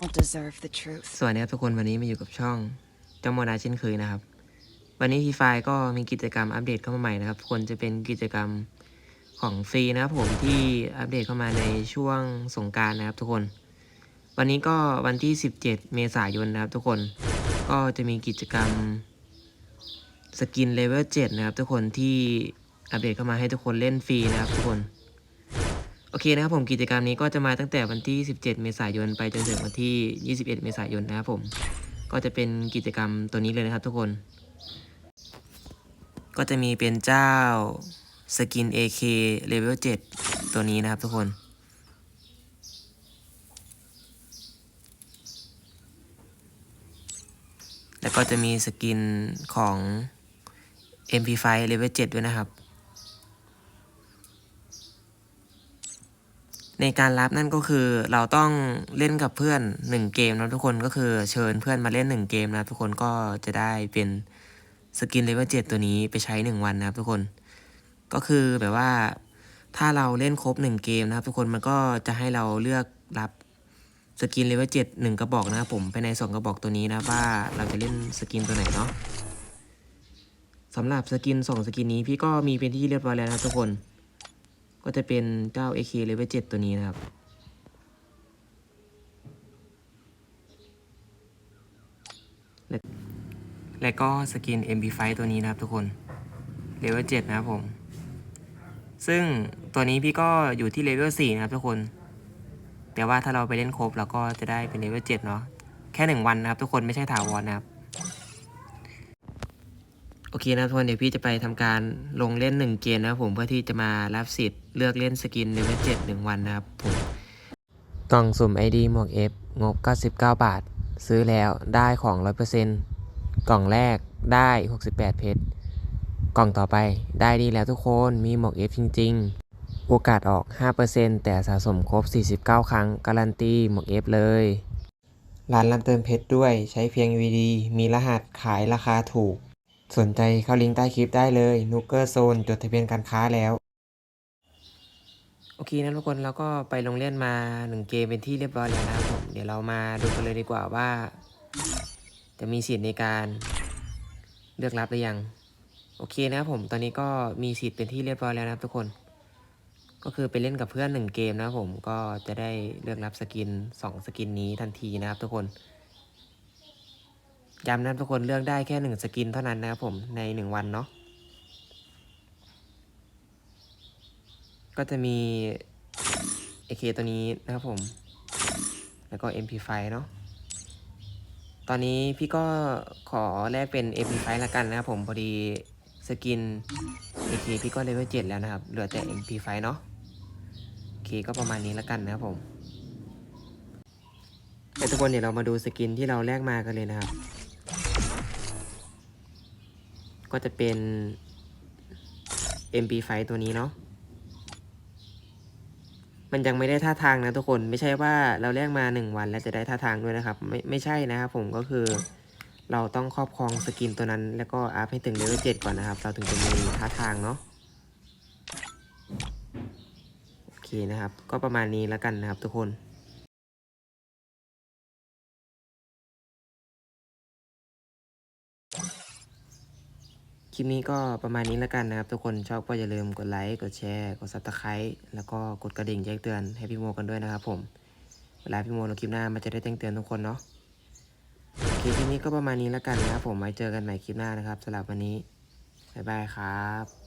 will deserve the truth. สวัสดีครับทุกคนวันนี้มาอยู่กับช่องเจ้าโมนาเช่นเคยนะครับ วันนี้ทีไฟก็มีกิจกรรมอัปเดตเข้ามาใหม่นะครับทุกคนจะเป็นกิจกรรมของฟรีนะครับผมที่อัปเดตเข้ามาในช่วงสงการนะครับทุกคน วันนี้ก็วันที่ 17 เมษายนนะครับทุกคนก็จะมีกิจกรรมสกินเลเวล7นะครับทุกคนที่อัปเดตเข้ามาให้ทุกคนเล่นฟรีนะครับทุกคน โอเคนะครับผมกิจกรรมนี้ก็จะมาตั้งแต่วันที่ 17 เมษายน ไปจนถึงวันที่ 21 เมษายนนะครับผมก็จะเป็นกิจกรรมตัวนี้เลยนะครับทุกคน ก็จะมีเป็นเจ้าสกิน AK Level 7 ตัวนี้นะครับทุกคน แล้วก็จะมีสกินของ MP5 Level 7 ด้วยนะครับ ในการรับนั่นก็คือเราต้องเล่นกับเพื่อน 1 เกมนะทุกคนก็คือเชิญเพื่อนมาเล่น 1 เกมนะทุกคนก็จะได้เป็นสกินเลเวล7ตัวนี้ไปใช้ 1 วันนะครับทุกคน ก็คือแบบว่าถ้าเราเล่นครบ 1 เกมนะครับ ทุกคนมันก็จะให้เราเลือกรับสกินเลเวล7 1กระบอกนะครับผมไปใน2กระบอกตัวนี้นะว่าเราจะเล่นสกินตัวไหนเนาะสำหรับสกิน2สกินนี้พี่ก็มีเป็นที่เรียบร้อยแล้วนะทุกคน ก็จะเป็นเจ้า AK Level 7 ตัวนี้นะครับและและก็สกิน MP5 ตัวนี้นะครับทุกคน Level 7 นะครับผม ซึ่งตัวนี้พี่ก็อยู่ที่ Level 4 นะครับทุกคน แต่ว่าถ้าเราไปเล่นครบเราก็จะได้เป็น Level 7 เนาะ แค่ 1 วันนะครับทุกคนไม่ใช่ถาวรนะครับ โอเคนะทุกคนเดี๋ยวพี่จะไปทำการลงเล่น 1 เกมนะครับผมเพื่อที่จะมารับสิทธิ์เลือกเล่นสกินเลเวล7 1วันนะครับผมกล่องสุ่ม ID หมวก F งบ 99 บาท ซื้อแล้วได้ของ 100%กล่องแรกได้ 68 เพชร กล่องต่อไปได้ดีแล้วทุกคนมีหมวก F จริง ๆ โอกาสออก 5%แต่สะสมครบ 49 ครั้ง การันตีหมวก F เลย ร้านรับเติมเพชรด้วยใช้เพียง UD มีรหัสขายราคาถูก สนใจเข้าลิงก์ใต้คลิปได้เลยนูเกอร์โซนจดทะเบียนการค้าแล้ว โอเคนะทุกคนเราก็ไปลงเล่นมาหนึ่งเกมเป็นที่เรียบร้อยแล้วนะครับผมเดี๋ยวเรามาดูกันเลยดีกว่าว่า จะมีสิทธิ์ในการเลือกรับหรือยัง โอเคนะครับผมตอนนี้ก็มีสิทธิ์เป็นที่เรียบร้อยแล้วนะครับทุกคน ก็คือไปเล่นกับเพื่อนหนึ่งเกมนะครับผมก็จะได้เลือกรับสกินสองสกินนี้ทันทีนะครับทุกคน ย้ำนะทุกคนเลือกได้แค่หนึ่งสกินเท่านั้นนะครับผมในหนึ่งวันเนาะก็จะมี AK ตัวนี้นะครับผม แล้วก็ MP5 เนาะตอนนี้พี่ก็ขอแลกเป็น MP5 ละกันนะครับผมพอดีสกิน AK พี่ก็เลเวล7แล้วนะครับ เหลือแต่ MP5 เนาะโอเคก็ประมาณนี้ละกันนะครับผมทุกคนเดี๋ยวเรามาดูสกินที่เราแลกมากันเลยนะครับ ก็จะเป็น MP5 ตัวนี้เนาะ มันยังไม่ได้ท่าทางนะทุกคน ไม่ใช่ว่าเราแลกมา 1 วันแล้วจะได้ท่าทางด้วยนะครับ ไม่ไม่ใช่นะครับผมก็คือเราต้องครอบครองสกินตัวนั้น แล้วก็อัพให้ถึงเลเวล7ก่อนนะครับ เราถึงจะมีท่าทางเนาะ โอเคนะครับ ก็ประมาณนี้แล้วกันนะครับทุกคน ลิปนี้ก็ประมาณนี้แล้วกันนะครับ ทุกคนชอบก็อย่าลืมกดไลค์ กดแชร์ กดซับสไครต์แล้วก็กดกระดิ่งแจ้งเตือนให้พี่โมกันด้วยนะครับผม เวลาพี่โมลงคลิปหน้ามันจะได้แจ้งเตือนทุกคนเนาะโอเคคลิปนี้ก็ประมาณนี้แล้วกันนะครับผมไว้เจอกันใหม่คลิปหน้านะครับสำหรับวันนี้บ๊ายบายครับ